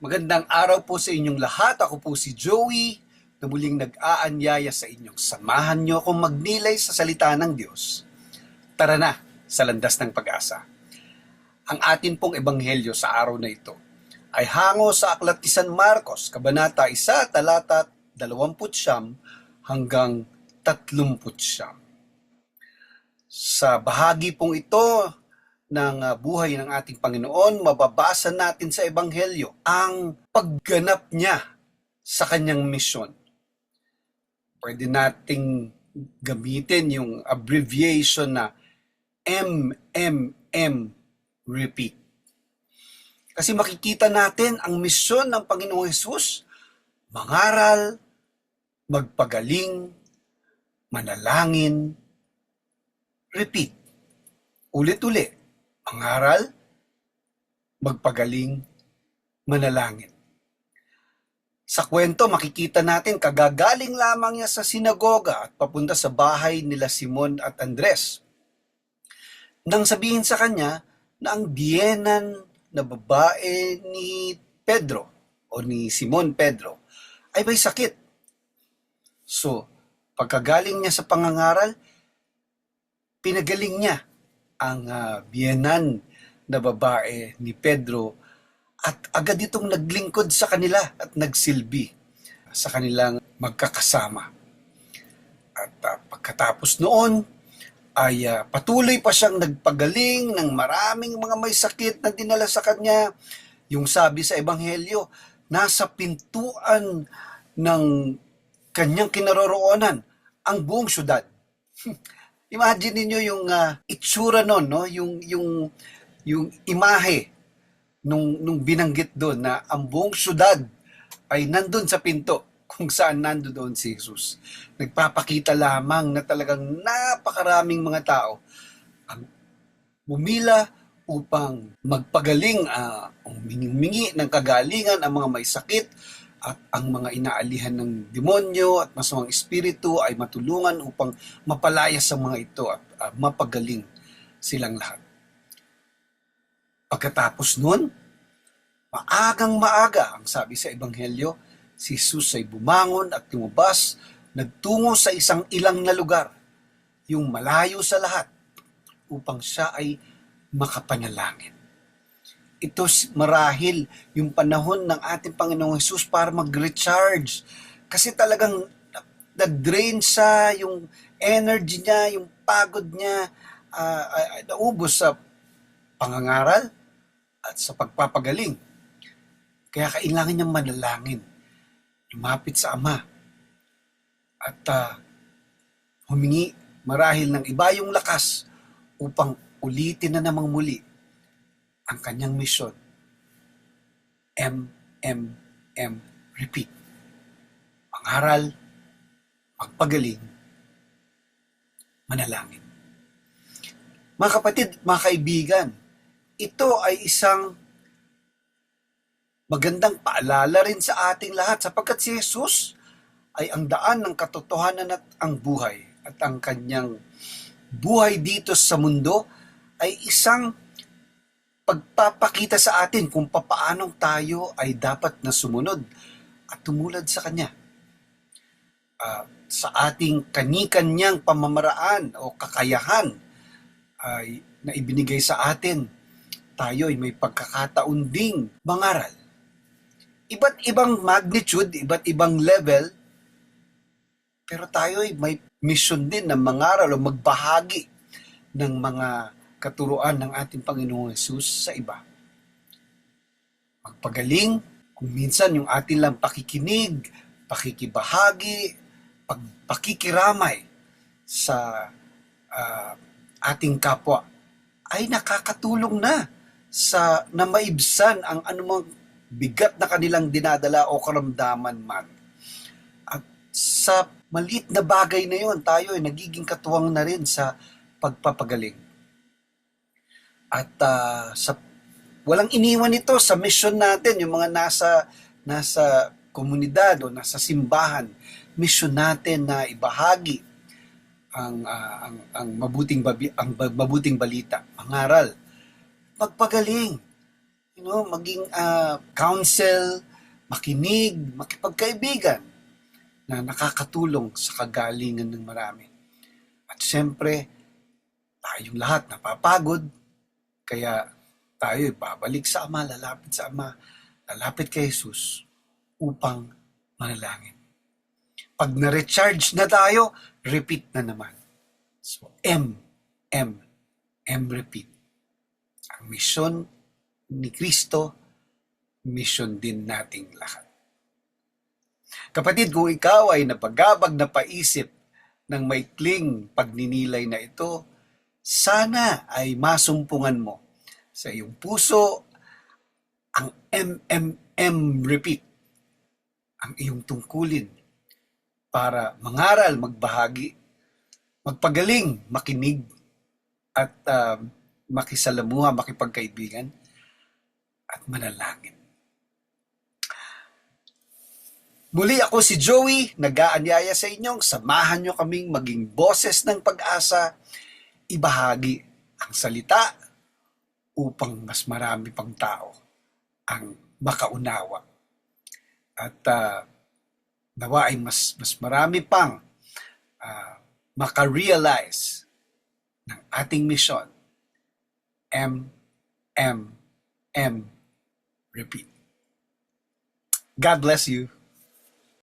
Magandang araw po sa inyong lahat. Ako po si Joey na muling nag-aanyaya sa inyong samahan niyo akong magnilay sa salita ng Diyos. Tara na sa landas ng pag-asa. Ang atin pong ebanghelyo sa araw na ito ay hango sa Aklat ni San Marcos, Kabanata 1, talata 20 hanggang 30. Sa bahagi pong ito ng uh, buhay ng ating Panginoon, mababasa natin sa Ebanghelyo ang pagganap niya sa kanyang misyon. Pwede nating gamitin yung abbreviation na MMM repeat. Kasi makikita natin ang misyon ng Panginoong Hesus, mangaral, magpagaling, manalangin, repeat. Ulit-ulit mangaral, magpagaling, manalangin. Sa kwento, makikita natin kagagaling lamang niya sa sinagoga at papunta sa bahay nila Simon at Andres. Nang sabihin sa kanya na ang biyenan na babae ni Pedro o ni Simon Pedro ay may sakit. So, pagkagaling niya sa pangangaral, pinagaling niya ang uh, biyenan na babae ni Pedro at agad itong naglingkod sa kanila at nagsilbi sa kanilang magkakasama. At uh, pagkatapos noon, ay uh, patuloy pa siyang nagpagaling ng maraming mga may sakit na dinala sa kanya. Yung sabi sa Ebanghelyo, nasa pintuan ng kanyang kinaroroonan ang buong syudad. Imagine niyo yung uh, itsura noon, no? Yung yung yung imahe nung nung binanggit doon na ang buong syudad ay nandun sa pinto kung saan nando doon si Jesus. Nagpapakita lamang na talagang napakaraming mga tao ang bumila upang magpagaling, uh, umingi ng kagalingan ang mga may sakit at ang mga inaalihan ng demonyo at masamang espiritu ay matulungan upang mapalaya sa mga ito at uh, mapagaling silang lahat. Pagkatapos nun, maagang maaga, ang sabi sa Ebanghelyo, si Jesus ay bumangon at lumabas, nagtungo sa isang ilang na lugar, yung malayo sa lahat, upang siya ay makapanalangin ito marahil yung panahon ng ating Panginoong Jesus para mag-recharge. Kasi talagang nag-drain sa yung energy niya, yung pagod niya, uh, naubos sa pangangaral at sa pagpapagaling. Kaya kailangan niyang manalangin, lumapit sa Ama, at uh, humingi marahil ng iba yung lakas upang ulitin na namang muli ang kanyang misyon. M, M, M, repeat. Pangaral, magpagaling, manalangin. Mga kapatid, mga kaibigan, ito ay isang magandang paalala rin sa ating lahat sapagkat si Jesus ay ang daan ng katotohanan at ang buhay at ang kanyang buhay dito sa mundo ay isang pagpapakita sa atin kung papaanong tayo ay dapat na sumunod at tumulad sa Kanya. Uh, sa ating kanikanyang pamamaraan o kakayahan ay na ibinigay sa atin, tayo ay may pagkakataon ding mangaral. Iba't ibang magnitude, iba't ibang level, pero tayo ay may mission din na mangaral o magbahagi ng mga katuruan ng ating Panginoong Yesus sa iba. Magpagaling, kung minsan yung ating lang pakikinig, pakikibahagi, pag, pakikiramay sa uh, ating kapwa ay nakakatulong na sa na maibsan ang anumang bigat na kanilang dinadala o karamdaman man. At sa maliit na bagay na yon, tayo ay nagiging katuwang na rin sa pagpapagaling. At uh, sa walang iniwan ito sa mission natin, yung mga nasa nasa komunidad o nasa simbahan, mission natin na ibahagi ang uh, ang ang mabuting babi, ang mabuting balita, pangaral, magpagaling. you know, maging ah, counsel, makinig, makipagkaibigan na nakakatulong sa kagalingan ng marami. At siyempre, tayong lahat napapagod, kaya tayo babalik sa Ama, lalapit sa Ama, lalapit kay Jesus upang manalangin. Pag na-recharge na tayo, repeat na naman. So, M, M, M repeat. Ang misyon ni Kristo, misyon din nating lahat. Kapatid, kung ikaw ay napagabag na paisip ng maikling pagninilay na ito, sana ay masumpungan mo sa iyong puso ang MMM repeat, ang iyong tungkulin para mangaral, magbahagi, magpagaling, makinig, at ah, makisalamuha, makipagkaibigan, at manalangin. Muli ako si Joey, nag-aanyaya sa inyong samahan nyo kaming maging boses ng pag-asa, ibahagi ang salita upang mas marami pang tao ang makaunawa. At nawa ay mas, mas marami pang ah, makarealize ng ating mission. M, M, M, repeat. God bless you.